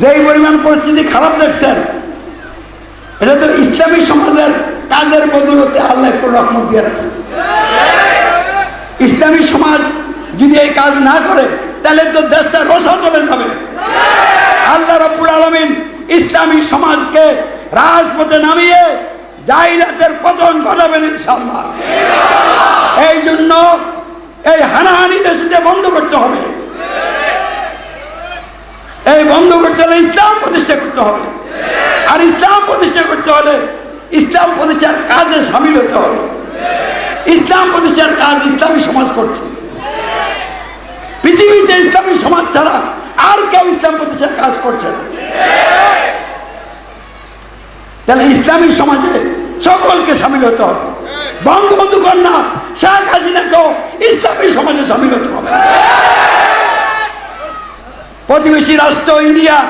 যেই পরিমাণ পরিস্থিতি খারাপ দেখছেন, এটা তো ইসলামী সমাজের কাজের বদলতে আল্লাহ একটু রহমত দিয়ে রাখছে। ইসলামী সমাজ যদি এই কাজ না করে, তাহলে তো দেশটা রসা চলে যাবে। আল্লাহ রব্বুল আলমিন ইসলামী সমাজকে রাজপথে নামিয়ে জাইলাতের পতন ঘটাবেন ইনশাল্লাহ এই জন্য এই হানাহানি দেশে বন্ধ করতে হবে এই বন্ধ করতে হলে ইসলাম প্রতিষ্ঠা করতে হবে। আর ইসলাম প্রতিষ্ঠা করতে হলে ইসলাম প্রতিষ্ঠার কাজে সামিল হতে হবে। ইসলাম প্রতিষ্ঠার কাজ ইসলামী সমাজ করছে। পৃথিবীতে ইসলামী সমাজ ছাড়া আর কেউ ইসলাম প্রতিষ্ঠার কাজ করছে না। তাহলে ইসলামী সমাজে সকলকে সামিল হতে হবে। বঙ্গবন্ধু কন্যা শেখ হাসিনাকেও ইসলামী সমাজে সামিল হতে হবে। প্রতিবেশী রাষ্ট্র ইন্ডিয়া,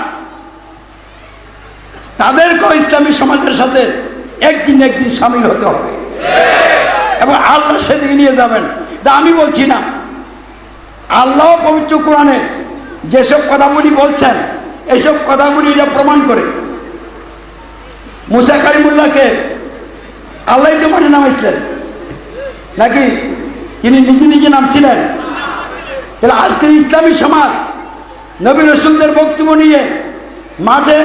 তাদেরকেও ইসলামী সমাজের সাথে একদিন একদিন সামিল হতে হবে। এবং আল্লাহ সেদিকে নিয়ে যাবেন। তা আমি বলছি না। আল্লাহ পবিত্র কোরআনে যেসব কথাগুলি বলছেন এইসব কথাগুলি এটা প্রমাণ করে। মুসা কারিমুল্লাহকে আল্লাহ তো মানে নামাইছিলেন। নাকি তিনি নিজে নিজে নামছিলেন? তাহলে আজকে ইসলামী সমাজ নবী রসুলদের বক্তব্য নিয়ে মাঠে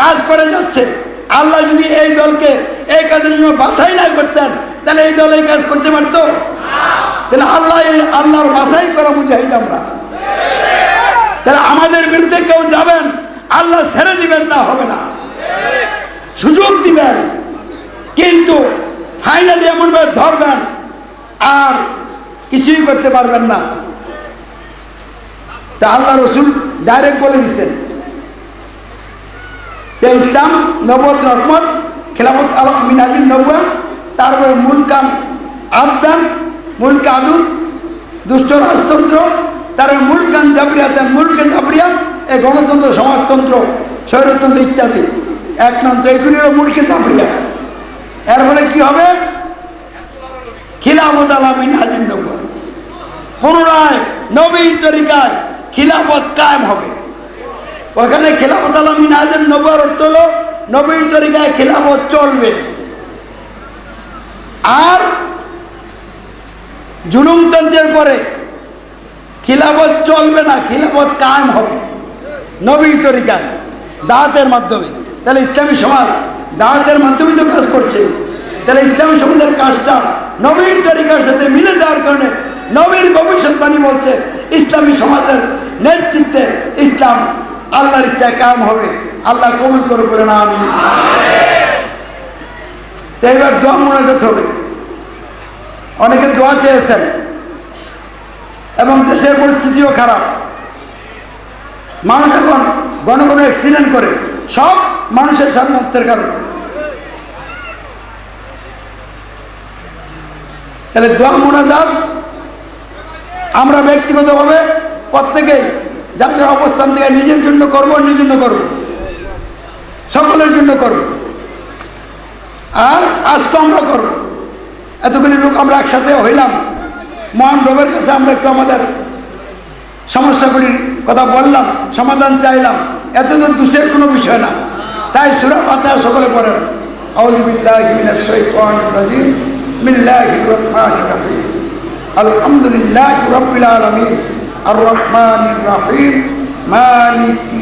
কাজ করে যাচ্ছে। আল্লাহ যদি এই দলকে এই কাজের জন্য বাছাই না করতেন, তাহলে এই দল এই কাজ করতে পারত? তাহলে আল্লাহ আল্লাহর বাছাই করা মুজাহিদ আমরা। তাহলে আমাদের বিরুদ্ধে কেউ যাবেন, আল্লাহ ছেড়ে দিবেন, তা হবে না। সুযোগ দিবেন, কিন্তু ফাইনালি এমনভাবে ধরবেন, আর কিছুই করতে পারবেন না। তা আল্লাহ রসুল ডাইরেক্ট বলে দিচ্ছেন ইসলাম নবত রহমত, খেলাফত আল নব্বা তারপরে মুলকান আদান মূল আদুন দুষ্ট রাজতন্ত্র তার মূল কান জাবরিয়া তার মুলকে জাবরিয়া, এ গণতন্ত্র, সমাজতন্ত্র, স্বৈরতন্ত্র ইত্যাদি। একতন্ত্র এগুলিরও মুলকে জাবরিয়া। এর ফলে কি হবে? খিলাফত আলা হাজির নব্বা পুনরায় নবীন তরিকায় খিলাফত কায়েম হবে। ওখানে খেলাফত আলমিন আজম নবর হলো, নবীর তরিকায় খেলাফত চলবে। আর জুলুমতন্ত্রের পরে খিলাফত চলবে না, খিলাফত কায়েম হবে, নবীর তরিকায়, দাওয়াতের মাধ্যমে। তাহলে ইসলামী সমাজ দাওয়াতের মাধ্যমে তো কাজ করছে। তাহলে ইসলামী সমাজের কাজটা নবীর তরিকার সাথে মিলে যাওয়ার কারণে নবীর ভবিষ্যৎবাণী বলছে, ইসলামী সমাজের নেতৃত্বে ইসলাম আল্লাহর ইচ্ছায় কাম হবে। আল্লাহ কবুল করে বলে না আমি এবার দোয়া মোনাজাত হবে। অনেকে দোয়া চেয়েছেন এবং দেশের পরিস্থিতিও খারাপ। মানুষ এখন ঘন ঘন অ্যাক্সিডেন্ট করে, সব মানুষের সামর্থ্যের কারণে। তাহলে দোয়া মোনাজাত আমরা ব্যক্তিগতভাবে প্রত্যেকেই যার অবস্থান থেকে নিজের জন্য করব নিজের জন্য করব। সকলের জন্য করব। আর আজকে আমরা করব। এতগুলি লোক আমরা একসাথে হইলাম। মহান রবের কাছে আমরা একটু আমাদের সমস্যাগুলির কথা বললাম, সমাধান চাইলাম। এত তো দুষের কোনো বিষয় না। তাই সুরা পাতা সকলে পড়েন। আউজবিল্লাহ রাজিম। বিসমিল্লাহ রহমান রহিম। আলহামদুলিল্লাহ রবিল আলমিন আর রহমান রাহিম মালিক